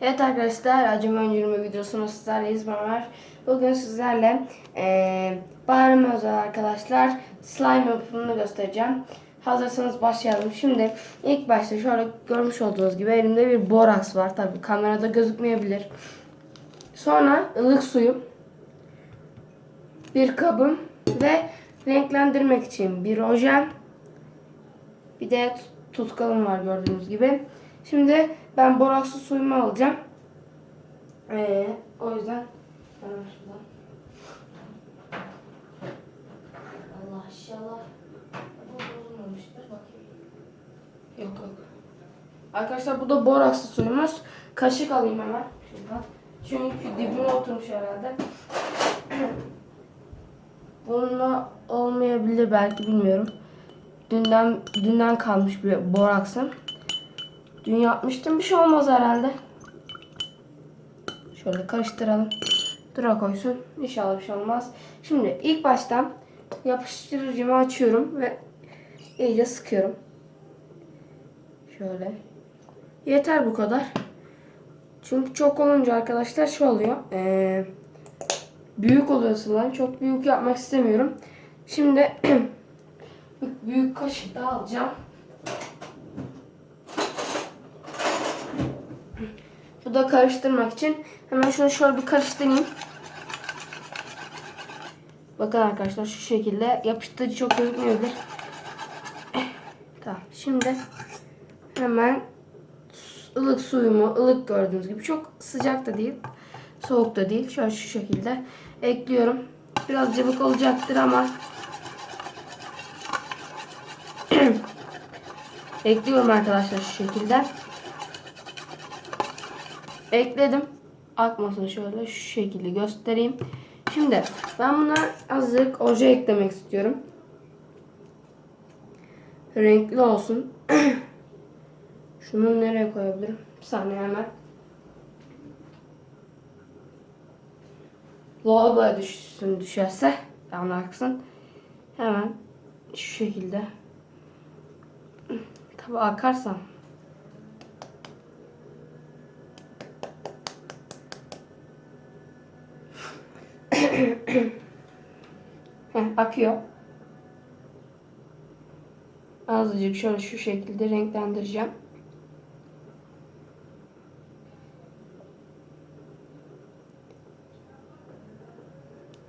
Evet arkadaşlar, Acım Öncülme videosunu sizlerleyiz. Ben. Bugün sizlerle eee bayram özel arkadaşlar slime yapımını göstereceğim. Hazırsanız başlayalım. Şimdi ilk başta şöyle görmüş olduğunuz gibi elimde bir boraks var. Tabi kamerada gözükmeyebilir. Sonra ılık suyum, bir kabım ve renklendirmek için bir ojem, bir de tutkalım var gördüğünüz gibi. Şimdi ben borakslı suyumu alacağım. Ee, o yüzden hemen şuradan. Allah inşallah. Bu bozulmamıştır. Bakayım. Yok yok. Arkadaşlar bu da borakslı suyumuz. Kaşık alayım hemen. Şuradan. Çünkü dibine oturmuş herhalde. Bununla olmayabilir belki bilmiyorum. Dünden dünden kalmış bir boraksım. Dün yapmıştım bir şey olmaz herhalde. Şöyle karıştıralım. Dura koysun. İnşallah bir şey olmaz. Şimdi ilk baştan yapıştırıcımı açıyorum ve iyice sıkıyorum. Şöyle. Yeter bu kadar. Çünkü çok olunca arkadaşlar şey oluyor. Ee, büyük oluyor slime. Çok büyük yapmak istemiyorum. Şimdi büyük kaşık daha alacağım. Da karıştırmak için. Hemen şunu şöyle bir karıştırayım. Bakın arkadaşlar şu şekilde yapıştırıcı çok gözükmüyordur. Tamam. Şimdi hemen ılık suyumu ılık gördüğünüz gibi çok sıcak da değil soğuk da değil. Şöyle şu şekilde ekliyorum. Biraz cıvık olacaktır ama ekliyorum arkadaşlar şu şekilde. Ekledim. Akmasın şöyle şu şekilde göstereyim. Şimdi ben buna azıcık oje eklemek istiyorum. Renkli olsun. Şunu nereye koyabilirim? Bir saniye hemen. Lavaboya düşsün düşerse yanarsın. Hemen şu şekilde. Tabi akarsam Heh, akıyor. Azıcık şöyle şu şekilde renklendireceğim.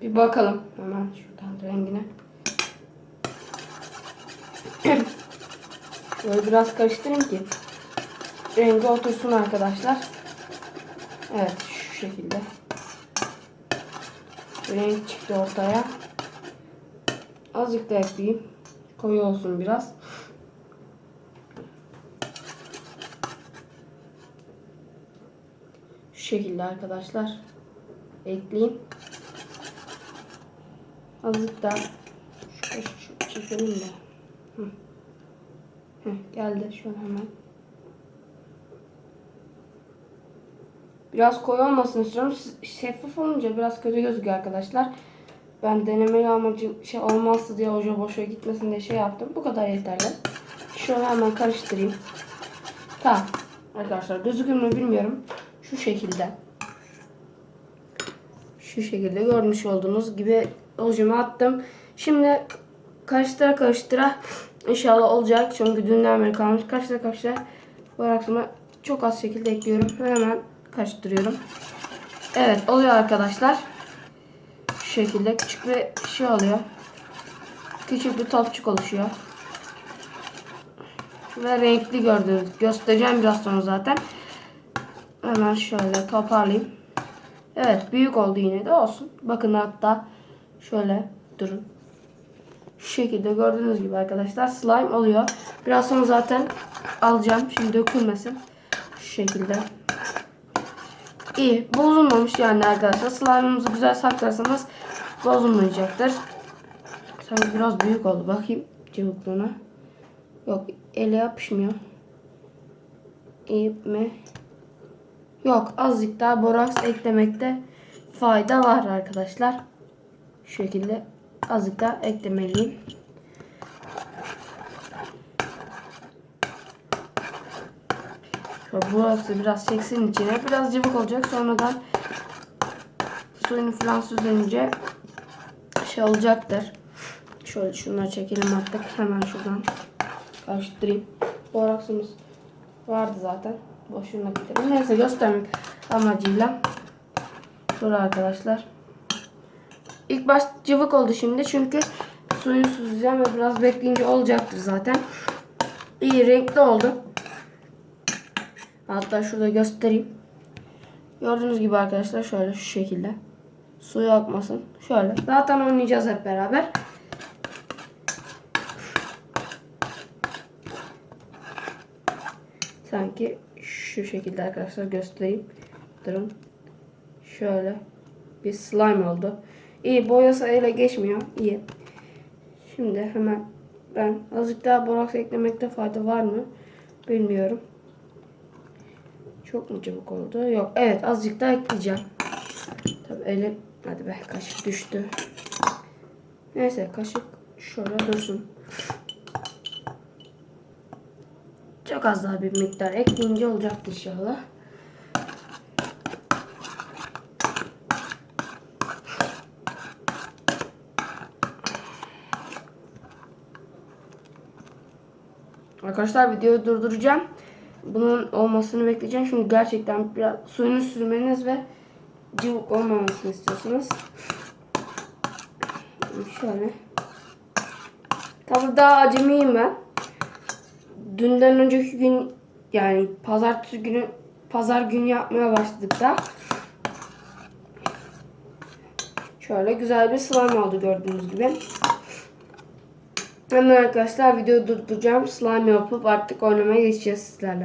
Bir bakalım hemen şuradan rengine. Böyle biraz karıştırayım ki rengi otursun arkadaşlar. Evet şu şekilde. Renk çıktı ortaya. Azıcık da ekleyeyim. Koyu olsun biraz. Şu şekilde arkadaşlar. Ekleyeyim. Azıcık da şu, şu çekelim de. Hı. Hı, geldi şu an hemen. Biraz koyu olmasını istiyorum. Şeffaf olunca biraz kötü gözüküyor arkadaşlar. Ben denemeli amacım şey olmazsa diye oje boşa gitmesin diye şey yaptım. Bu kadar yeterli. Şöyle hemen karıştırayım. Tamam. Arkadaşlar gözükür mü bilmiyorum. Şu şekilde. Şu şekilde görmüş olduğunuz gibi ojemi attım. Şimdi karıştıra karıştıra inşallah olacak. Çünkü dünden beri kalmış. Karıştıra karıştıra bu aksama çok az şekilde ekliyorum. Hemen karıştırıyorum. Evet oluyor arkadaşlar. Şu şekilde küçük bir şey oluyor. Küçük bir topçuk oluşuyor. Ve renkli gördüğünüz. Göstereceğim biraz sonra zaten. Hemen şöyle toparlayayım. Evet büyük oldu yine de olsun. Bakın hatta şöyle durun. Şu şekilde gördüğünüz gibi arkadaşlar slime oluyor. Biraz sonra zaten alacağım. Şimdi dökülmesin. Şu şekilde. İyi. Bozulmamış yani arkadaşlar. Slime'ımızı güzel saklarsanız bozulmayacaktır. Sanki biraz büyük oldu. Bakayım cıvıklığına. Yok. Ele yapışmıyor. İyi mi? Yok. Azıcık daha boraks eklemekte fayda var arkadaşlar. Şu şekilde azıcık daha eklemeliyim. Şöyle Şöyle burası biraz çeksin içine. Biraz cıvık olacak. Sonradan suyunu falan süzünce şey olacaktır. Şöyle şunları çekelim artık. Hemen şuradan karıştırayım. Boraksımız vardı zaten. Boşuna bitirelim. Neyse göstermek amacıyla. Dur arkadaşlar. İlk baş cıvık oldu şimdi çünkü suyunu süzeceğim ve biraz bekleyince olacaktır zaten. İyi renkli oldu. Hatta şurada göstereyim. Gördüğünüz gibi arkadaşlar şöyle şu şekilde. Suyu akmasın. Şöyle. Zaten oynayacağız hep beraber. Sanki şu şekilde arkadaşlar göstereyim. Durun. Şöyle bir slime oldu. İyi boyası ele geçmiyor. İyi. Şimdi hemen ben azıcık daha boraks eklemekte fayda var mı? Bilmiyorum. Çok mu çabuk oldu? Yok. Evet azıcık daha ekleyeceğim. Tabii elim hadi be kaşık düştü. Neyse kaşık şöyle dursun. Çok az daha bir miktar ekleyince olacaktır inşallah. Arkadaşlar videoyu durduracağım. Bunun olmasını bekleyeceğim. Çünkü gerçekten biraz suyunu sürmeniz ve cıvık olmamasını istiyorsunuz. Şöyle. Tabii daha acemiyim ben. Dünden önceki gün yani pazartesi günü pazar günü yapmaya başladık da. Şöyle güzel bir slime oldu gördüğünüz gibi. Hemen arkadaşlar videoyu durduracağım. Slime yapıp artık oynamaya geçeceğiz sizlerle.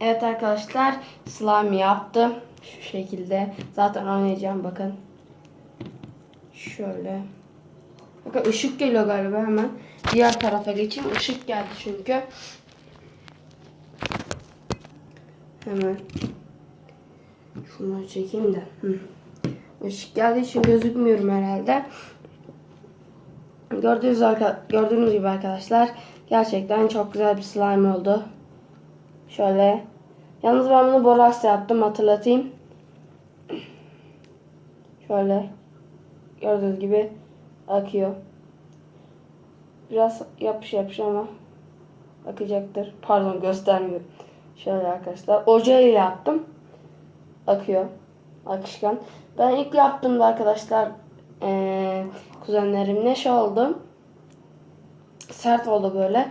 Evet arkadaşlar slime yaptım. Şu şekilde. Zaten oynayacağım bakın. Şöyle. Bakın ışık geliyor galiba hemen. Diğer tarafa geçeyim. Işık geldi çünkü. Hemen. Şunu çekeyim de. Hı. Işık geldiği için gözükmüyorum herhalde. Gördüğünüz, gördüğünüz gibi arkadaşlar gerçekten çok güzel bir slime oldu. Şöyle. Yalnız ben bunu boraksla yaptım hatırlatayım. Şöyle. Gördüğünüz gibi akıyor. Biraz yapış yapış ama akacaktır. Pardon göstermiyor. Şöyle arkadaşlar. Ocağı yaptım. Akıyor. Akışkan. Ben ilk yaptığımda arkadaşlar ee, kuzenlerimle şey oldu. Sert oldu böyle.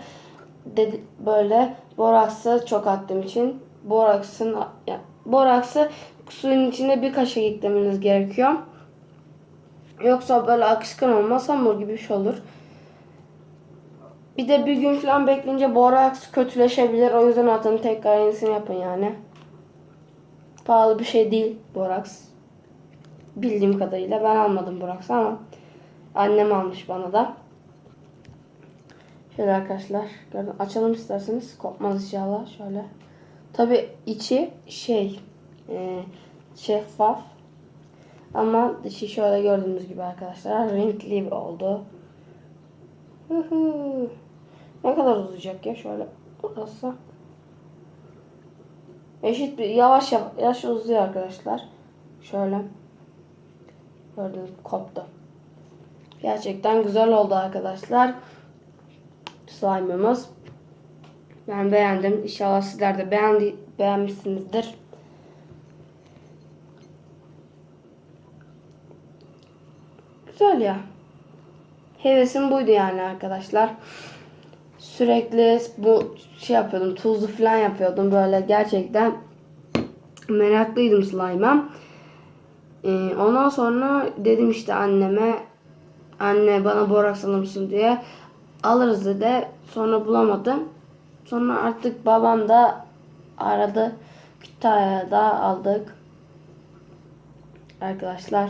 Dedi, böyle boraksı çok attığım için boraksın ya, boraksı suyun içinde bir kaşık eklemeniz gerekiyor. Yoksa böyle akışkan olmaz hamur gibi bir şey olur. Bir de bir gün falan bekleyince boraks kötüleşebilir. O yüzden atın tekrar yenisini yapın yani. Pahalı bir şey değil boraks. Bildiğim kadarıyla ben almadım boraksı ama annem almış bana da. Şöyle arkadaşlar gördüm. Açalım isterseniz. Kopmaz inşallah. Şöyle. Tabi içi şey e, şeffaf. Ama dışı şöyle gördüğünüz gibi arkadaşlar renkli oldu. Ne kadar uzayacak ya şöyle burası. Eşit bir yavaş yavaş uzuyor arkadaşlar. Şöyle. Gördüğünüz gibi koptu. Gerçekten güzel oldu arkadaşlar. Slime'ımız. Ben beğendim. İnşallah sizler de beğendi, beğenmişsinizdir. Güzel ya. Hevesim buydu yani arkadaşlar. Sürekli bu şey yapıyordum. Tuzlu falan yapıyordum. Böyle gerçekten meraklıydım slime'a. Ee, ondan sonra dedim işte anneme anne bana boraks alır mısın diye alırız dedi. Sonra bulamadım. Sonra artık babam da aradı. Kütahya'da aldık. Arkadaşlar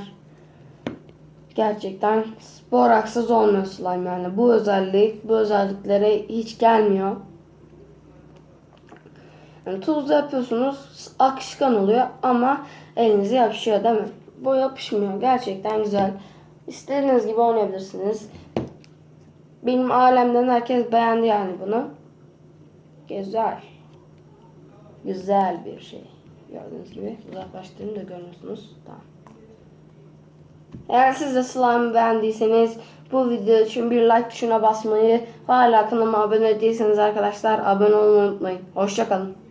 gerçekten boraksız olmuyor slime yani. Bu özellik, bu özelliklere hiç gelmiyor. Yani tuzlu yapıyorsunuz, akışkan oluyor ama elinize yapışıyor değil mi? Bu yapışmıyor. Gerçekten güzel. İstediğiniz gibi oynayabilirsiniz. Benim alemden herkes beğendi yani bunu. Güzel. Güzel bir şey. Gördüğünüz gibi uzaklaştırın da görüyorsunuz. Tamam. Eğer siz de slime beğendiyseniz bu video için bir like tuşuna basmayı hala kanalıma abone değilseniz arkadaşlar abone olmayı unutmayın. Hoşçakalın.